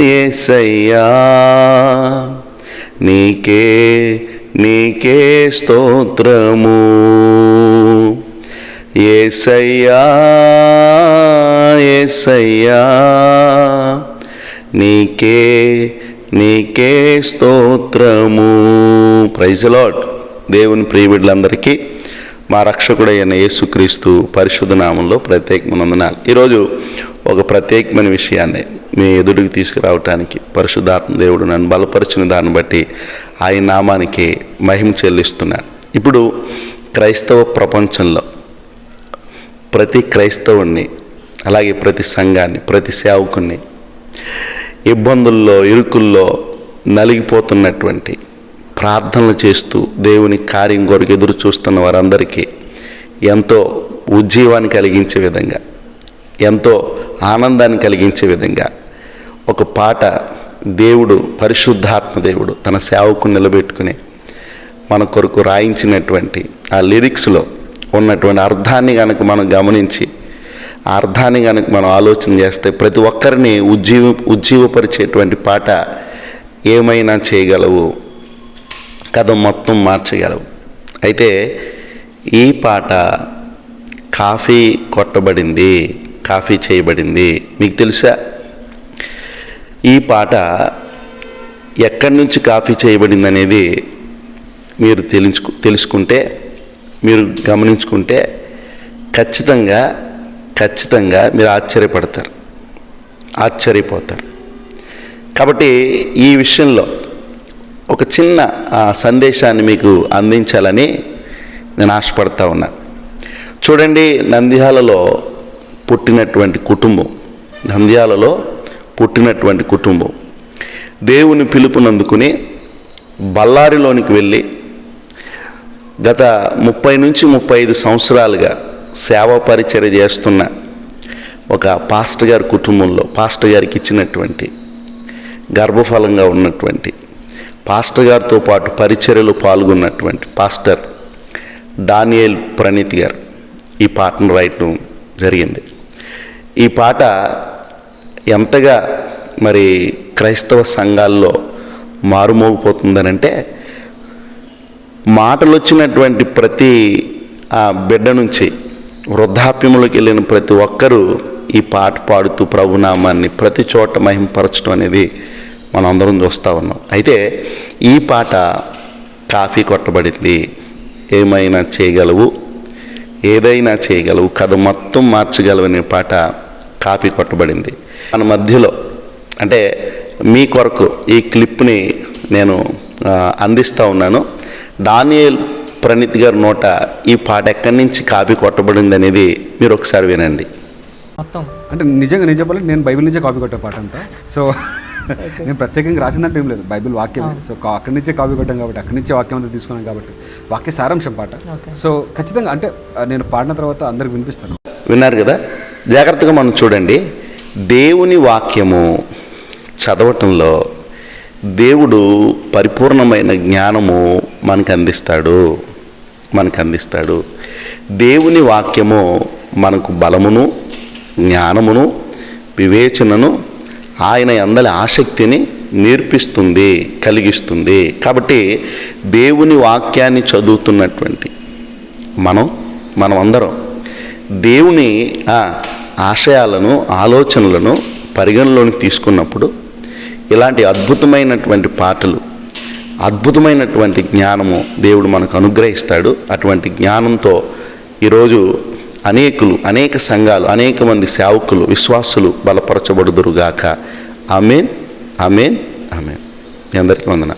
ఏసయ్యా నీకే నీకే స్తోత్రము. ఏసయ్యా ఏసయ్యా. నీకే నీకే స్తోత్రము. ప్రైజ్ లాడ్ దేవుని ప్రియబిడ్లందరికీ మా రక్షకుడైన యేసుక్రీస్తు పరిశుద్ధ నామంలో ప్రత్యేకమైనందునాలు. ఈరోజు ఒక ప్రత్యేకమైన విషయాన్ని మీ ఎదుటికి తీసుకురావటానికి పరిశుద్ధాత్మ దేవుడు నన్ను బలపరిచిన దాన్ని బట్టి ఆయన నామానికి మహిమ చెల్లిస్తున్నాను ఇప్పుడు క్రైస్తవ ప్రపంచంలో ప్రతి క్రైస్తవుణ్ణి అలాగే ప్రతి సంఘాన్ని ప్రతి సేవకుణ్ణి ఇబ్బందుల్లో ఇరుకుల్లో నలిగిపోతున్నటువంటి ప్రార్థనలు చేస్తూ దేవుని కార్యం కొరకు ఎదురు చూస్తున్న వారందరికీ ఎంతో ఉజ్జీవాన్ని కలిగించే విధంగా ఎంతో ఆనందాన్ని కలిగించే విధంగా ఒక పాట దేవుడు పరిశుద్ధాత్మ దేవుడు తన సేవకు నిలబెట్టుకుని మన కొరకు రాయించినటువంటి ఆ లిరిక్స్లో ఉన్నటువంటి అర్థాన్ని కనుక మనం గమనించి ఆ అర్థాన్ని కనుక మనం ఆలోచన చేస్తే ప్రతి ఒక్కరిని ఉజ్జీవ ఉజ్జీవపరిచేటువంటి పాట ఏమైనా చేయగలవు? కథ మొత్తం మార్చగలవు. అయితే ఈ పాట కాఫీ కొట్టబడింది. కాఫీ చేయబడింది. మీకు తెలుసా? ఈ పాట ఎక్కడి నుంచి కాఫీ చేయబడింది అనేది మీరు తెలుసుకు తెలుసుకుంటే మీరు గమనించుకుంటే ఖచ్చితంగా ఖచ్చితంగా మీరు ఆశ్చర్యపడతారు. ఆశ్చర్యపోతారు. కాబట్టి ఈ విషయంలో ఒక చిన్న సందేశాన్ని మీకు అందించాలని నేను ఆశపడతా ఉన్నాను చూడండి నంద్యాలలో పుట్టినటువంటి కుటుంబం నంద్యాలలో పుట్టినటువంటి కుటుంబం. దేవుని పిలుపునందుకుని బళ్ళారిలోనికి వెళ్ళి గత ముప్పై నుంచి ముప్పై ఐదు సంవత్సరాలుగా సేవా పరిచర్య చేస్తున్న ఒక పాస్టర్ గారి కుటుంబంలో పాస్టర్ గారికి ఇచ్చినటువంటి గర్భఫలంగా ఉన్నటువంటి పాస్టర్ గారితో పాటు పరిచర్యలో పాల్గొన్నటువంటి పాస్టర్ డానియల్ ప్రణీత్ గారు ఈ పాటను రాయటం జరిగింది. ఈ పాట ఎంతగా మరి క్రైస్తవ సంఘాల్లో మారుమోగిపోతుందనంటే మాటలు వచ్చినటువంటి ప్రతి ఆ బిడ్డ నుంచి వృద్ధాప్యములోకి వెళ్ళిన ప్రతి ఒక్కరూ ఈ పాట పాడుతూ ప్రభునామాన్ని ప్రతి చోట మహింపరచడం అనేది మనం అందరం చూస్తూ ఉన్నాం. అయితే ఈ పాట కాఫీ కొట్టబడింది. ఏమైనా చేయగలవు? ఏదైనా చేయగలవు? కథ మొత్తం మార్చగలవనే పాట కాపీ కొట్టబడింది. మన మధ్యలో అంటే మీ కొరకు ఈ క్లిప్ని నేను అందిస్తూ ఉన్నాను. డానియల్ ప్రణీత్ గారి నోట ఈ పాట ఎక్కడి నుంచి కాపీ కొట్టబడింది అనేది మీరు ఒకసారి వినండి. మొత్తం. అంటే నిజంగా నేను చెప్పాలంటే నేను బైబిల్ నుంచే కాపీ కొట్టే పాట అంతా. సో నేను ప్రత్యేకంగా రాసిందంటే ఏం లేదు. బైబిల్ వాక్యం. సో అక్కడి నుంచే కాపీ కొట్టాం కాబట్టి అక్కడి నుంచే వాక్యం అంతా తీసుకున్నాం కాబట్టి వాక్య సారాంశం పాట. సో ఖచ్చితంగా అంటే నేను పాడిన తర్వాత అందరికి వినిపిస్తాను. విన్నారు కదా? జాగ్రత్తగా మనం చూడండి. దేవుని వాక్యము చదవటంలో దేవుడు పరిపూర్ణమైన జ్ఞానము మనకు అందిస్తాడు. మనకు అందిస్తాడు. దేవుని వాక్యము మనకు బలమును జ్ఞానమును వివేచనను ఆయన అందరి ఆసక్తిని నేర్పిస్తుంది కలిగిస్తుంది. కాబట్టి దేవుని వాక్యాన్ని చదువుతున్నటువంటి మనం మనం అందరం దేవుని ఆ ఆశయాలను ఆలోచనలను పరిగణలోకి తీసుకున్నప్పుడు ఇలాంటి అద్భుతమైనటువంటి పాటలు అద్భుతమైనటువంటి జ్ఞానము దేవుడు మనకు అనుగ్రహిస్తాడు. అటువంటి జ్ఞానంతో ఈరోజు అనేకులు అనేక సంఘాలు అనేక మంది సేవకులు విశ్వాసులు బలపరచబడుదురుగాక. Amen amen amen. మీ అందరికీ వందన